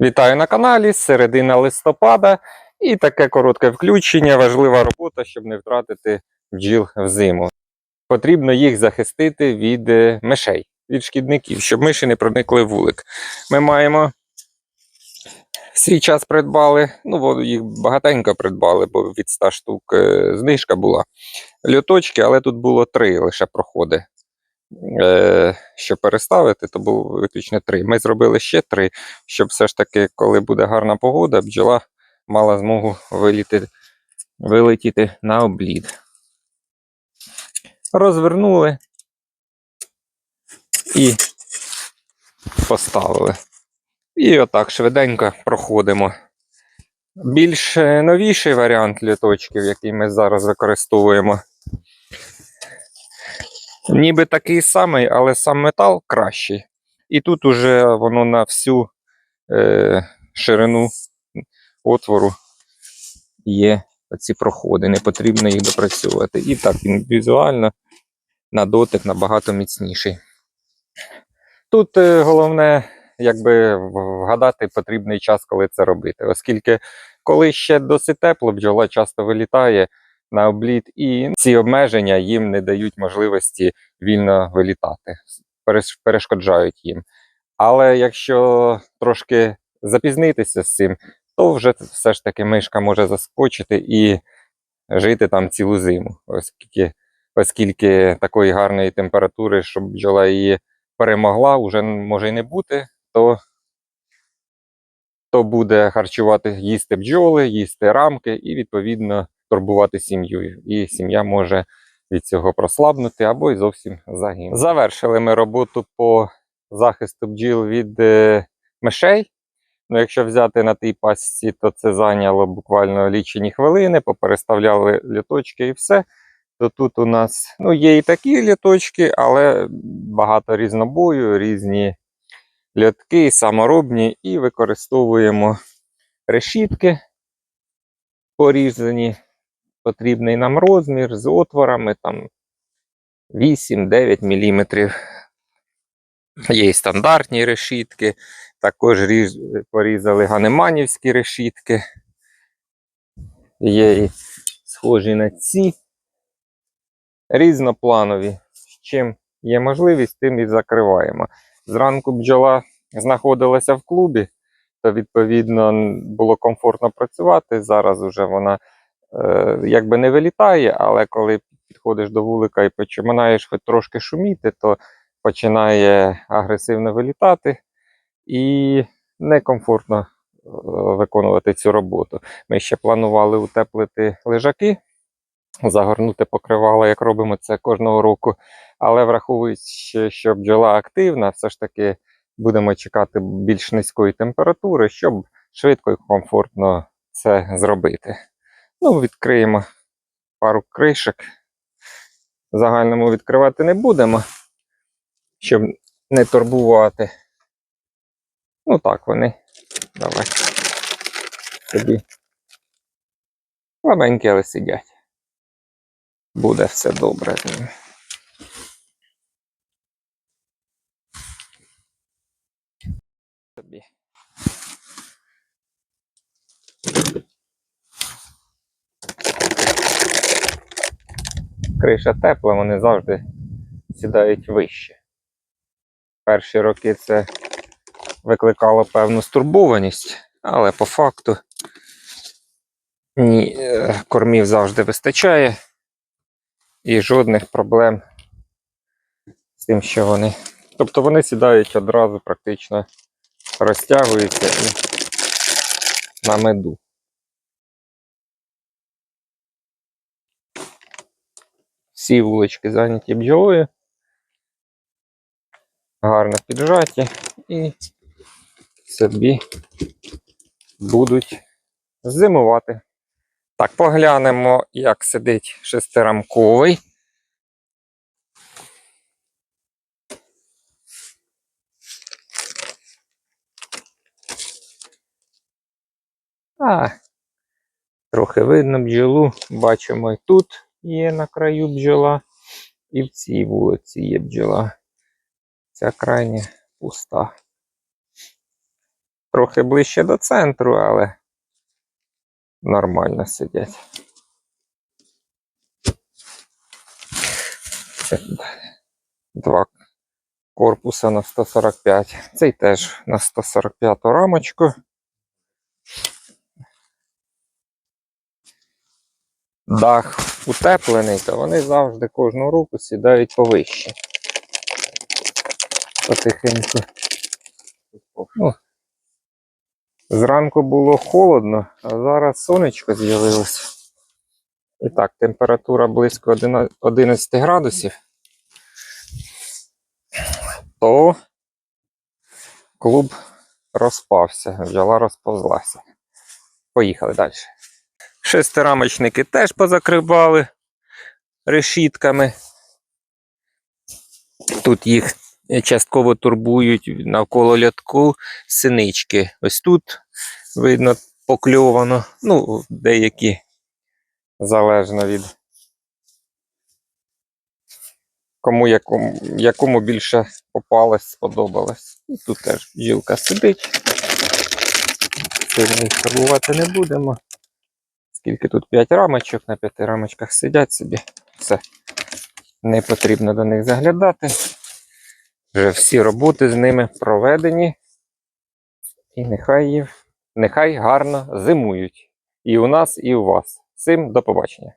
Вітаю на каналі, середина листопада і таке коротке включення, важлива робота, щоб не втратити бджіл в зиму. Потрібно їх захистити від е, мишей, від шкідників, щоб миші не проникли в вулик. Ми маємо свій час придбали, ну їх багатенько придбали, бо від 100 штук е, знижка була. Льоточки, але тут було три лише проходи. Е, щоб переставити, то було виключно три. Ми зробили ще три, щоб все ж таки, коли буде гарна погода, бджола мала змогу виліти, вилетіти на облід. Розвернули і поставили. І отак швиденько проходимо. Більш новіший варіант літочків, який ми зараз використовуємо. Ніби такий самий, але сам метал кращий. І тут уже воно на всю е, ширину отвору є ці проходи, не потрібно їх допрацьовувати. І так він візуально на дотик набагато міцніший. Тут е, головне, якби вгадати потрібний час, коли це робити, оскільки коли ще досить тепло, бджола часто вилітає на обліт, і ці обмеження їм не дають можливості вільно вилітати, перешкоджають їм. Але якщо трошки запізнитися з цим, то вже все ж таки мишка може заскочити і жити там цілу зиму, оскільки, оскільки такої гарної температури, щоб бджола її перемогла, вже може й не бути, то, то буде харчувати, їсти бджоли, їсти рамки і відповідно турбувати сім'ю. І сім'я може від цього прослабнути або й зовсім загинути. Завершили ми роботу по захисту бджіл від е, мишей. Ну, якщо взяти на тій пасіці, то це зайняло буквально лічені хвилини, попереставляли літочки і все. То тут у нас ну, є і такі літочки, але багато різнобою, різні льотки, саморобні, і використовуємо решітки порізані потрібний нам розмір з отворами там 8-9 мм. Є стандартні решітки, також різ, порізали ганеманівські решітки. Є і схожі на ці різнопланові. Чим є можливість, тим і закриваємо. Зранку бджола знаходилася в клубі, то відповідно було комфортно працювати. Зараз уже вона якби не вилітає, але коли підходиш до вулика і починаєш хоч трошки шуміти, то починає агресивно вилітати і некомфортно е, виконувати цю роботу. Ми ще планували утеплити лежаки, загорнути покривало, як робимо це кожного року. Але враховуючи, що бджола активна, все ж таки будемо чекати більш низької температури, щоб швидко і комфортно це зробити. Ну, відкриємо пару кришок. Загальному відкривати не будемо, щоб не турбувати. Ну так вони. Давай. Тобі. Слабенькі, але сидять. Буде все добре з ними. Собі. Криша тепла, вони завжди сідають вище. Перші роки це викликало певну стурбованість, але по факту ні, е, кормів завжди вистачає і жодних проблем з тим, що вони. Тобто вони сідають одразу, практично розтягуються і на меду. Всі вулички зайняті бджолою. Гарно піджаті і собі будуть зимувати. Так, поглянемо, як сидить шестирамковий. А, трохи видно бджолу. Бачимо і тут є на краю бджола, і в цій вулиці є бджола. Ця крайня пуста. трохи ближче до центру, але нормально сидять. Два корпуса на 145. Цей теж на 145 рамочку. Дах утеплений, то вони завжди кожну руку сідають повище. Потихеньку. Ну, зранку було холодно, а зараз сонечко з'явилося. І так, температура близько 11 11 градусів. То клуб розпався, бджола розповзлася. Поїхали далі. Шестирамочники теж позакривали решітками. Тут їх частково турбують навколо льотку синички. Ось тут видно покльовано. Ну, деякі залежно від кому якому, якому більше попалось, сподобалось. І тут теж жілка сидить. Їх турбувати не будемо. Скільки тут 5 рамочок, на 5 рамочках сидять собі. Все. Не потрібно до них заглядати. Вже всі роботи з ними проведені. І нехай, нехай гарно зимують. І у нас, і у вас. Всім до побачення.